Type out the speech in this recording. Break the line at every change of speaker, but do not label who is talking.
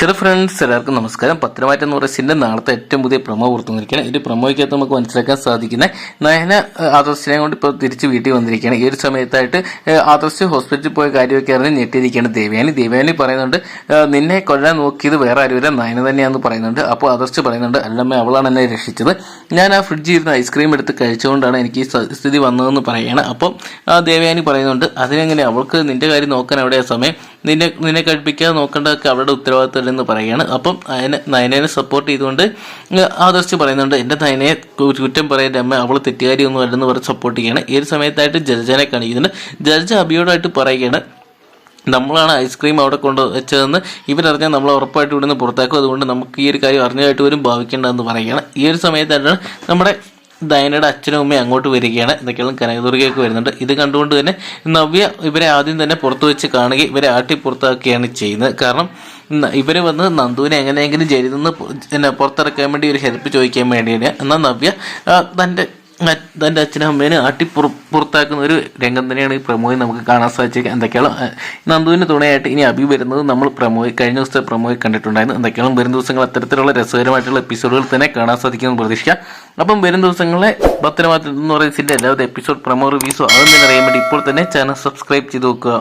Hello friends എല്ലാവർക്കും നമസ്കാരം. പത്രമാറ്റം എന്ന് പറയുന്ന നാളത്തെ ഏറ്റവും പുതിയ പ്രമോ പുറത്തു ഈ ഇതിന്റെ പ്രമോയ്ക്കകത്ത് നമുക്ക് മനസ്സിലാക്കാൻ സാധിക്കുന്ന നയന ആദർശനെ കൊണ്ട് ഇപ്പോൾ തിരിച്ച് വീട്ടിൽ വന്നിരിക്കുകയാണ്. ഈ ഒരു സമയത്തായിട്ട് ആദർശ് ഹോസ്പിറ്റലിൽ പോയ കാര്യമൊക്കെ അറിഞ്ഞ് ഞെട്ടിയിരിക്കുകയാണ് ദേവയാനി. ദേവയാനി പറയുന്നുണ്ട് നിന്നെ കൊല്ലാൻ നോക്കിയത് വേറെ ആരുമില്ല നയന തന്നെയാണെന്ന് പറയുന്നുണ്ട്. അപ്പോൾ ആദർശ് പറയുന്നുണ്ട് അല്ലമ്മ അവളാണ് എന്നെ രക്ഷിച്ചത്. ഞാൻ ആ ഫ്രിഡ്ജിൽ ഇരുന്ന് ഐസ്ക്രീം എടുത്ത് കഴിച്ചുകൊണ്ടാണ് എനിക്ക് ഈ സ്ഥിതി വന്നതെന്ന് പറയുകയാണ്. അപ്പം ദേവയാനി പറയുന്നുണ്ട് അതിനെങ്ങനെ അവൾക്ക് നിന്റെ കാര്യം നോക്കാൻ എവിടെയാ സമയം? നിന്നെ നിന്നെ കഴിപ്പിക്കാതെ നോക്കേണ്ടതൊക്കെ അവരുടെ ഉത്തരവാദിത്തമല്ലെന്ന് പറയുകയാണ്. അപ്പം അതിനെ നയനേനെ സപ്പോർട്ട് ചെയ്തുകൊണ്ട് ആദർശ് പറയുന്നുണ്ട് എന്റെ നയനയെ കുറ്റം പറയേണ്ട അമ്മ അവൾ തെറ്റുകാരി ഒന്നും അല്ലെന്ന് പറഞ്ഞ് സപ്പോർട്ട് ചെയ്യുകയാണ്. ഈ ഒരു സമയത്തായിട്ട് ജഡ്ജനെ കാണിക്കുന്നുണ്ട്. ജഡ്ജ് അബിയോടായിട്ട് പറയുകയാണ് നമ്മളാണ് ഐസ്ക്രീം അവിടെ കൊണ്ട് വെച്ചതെന്ന് ഇവരറിഞ്ഞാൽ നമ്മൾ ഉറപ്പായിട്ട് ഇവിടുന്ന് പുറത്താക്കും. അതുകൊണ്ട് നമുക്ക് ഈ ഒരു കാര്യം അറിഞ്ഞതായിട്ട് വരും ഭാവിക്കേണ്ടതെന്ന് പറയുകയാണ്. ഈ ഒരു സമയത്തായിട്ടാണ് നമ്മുടെ ദയനയുടെ അച്ഛനും അമ്മയും അങ്ങോട്ട് വരികയാണ്. എന്തൊക്കെയാണ് കനകദുർഗയൊക്കെ വരുന്നുണ്ട്. ഇത് കണ്ടുകൊണ്ട് തന്നെ നവ്യ ഇവരെ ആദ്യം തന്നെ പുറത്തു വെച്ച് കാണുക ഇവരെ ആട്ടി പുറത്താക്കുകയാണ് ചെയ്യുന്നത്. കാരണം ഇവർ വന്ന് നന്ദുവിനെ എങ്ങനെയെങ്കിലും ജയിലിൽ നിന്ന് പിന്നെ പുറത്തിറക്കാൻ വേണ്ടി ഒരു ഹെൽപ്പ് ചോദിക്കാൻ വേണ്ടിയാണ്. എന്നാൽ നവ്യ തന്റെ തന്റെ അച്ഛനും അമ്മേനെ ആട്ടി പുറ- പുറത്താക്കുന്ന ഒരു രംഗം തന്നെയാണ് ഈ പ്രമോയിൽ നമുക്ക് കാണാൻ സാധിച്ചത് എന്തൊക്കെയാണ് നന്ദുവിന് തുണയായിട്ട് ഇനി അഭി വരുന്നത് നമ്മൾ പ്രമോയിൽ കഴിഞ്ഞ ദിവസത്തെ പ്രമോയിൽ കണ്ടിട്ടുണ്ടായിരുന്നു. എന്തൊക്കെയാണ് വരും ദിവസങ്ങൾ അത്തരത്തിലുള്ള രസകരമായിട്ടുള്ള എപ്പിസോഡുകൾ തന്നെ കാണാൻ സാധിക്കുമെന്ന് പ്രതീക്ഷിക്കാം. അപ്പം വരും ദിവസങ്ങളെ ഭദ്രമാറ്റം എന്ന് പറയുന്നതിന്റെ എല്ലാവരും എപ്പിസോഡ് പ്രമോ റിവ്യൂസോ അതൊന്നും അറിയാൻ വേണ്ടി ഇപ്പോൾ തന്നെ ചാനൽ സബ്സ്ക്രൈബ് ചെയ്ത് നോക്കുക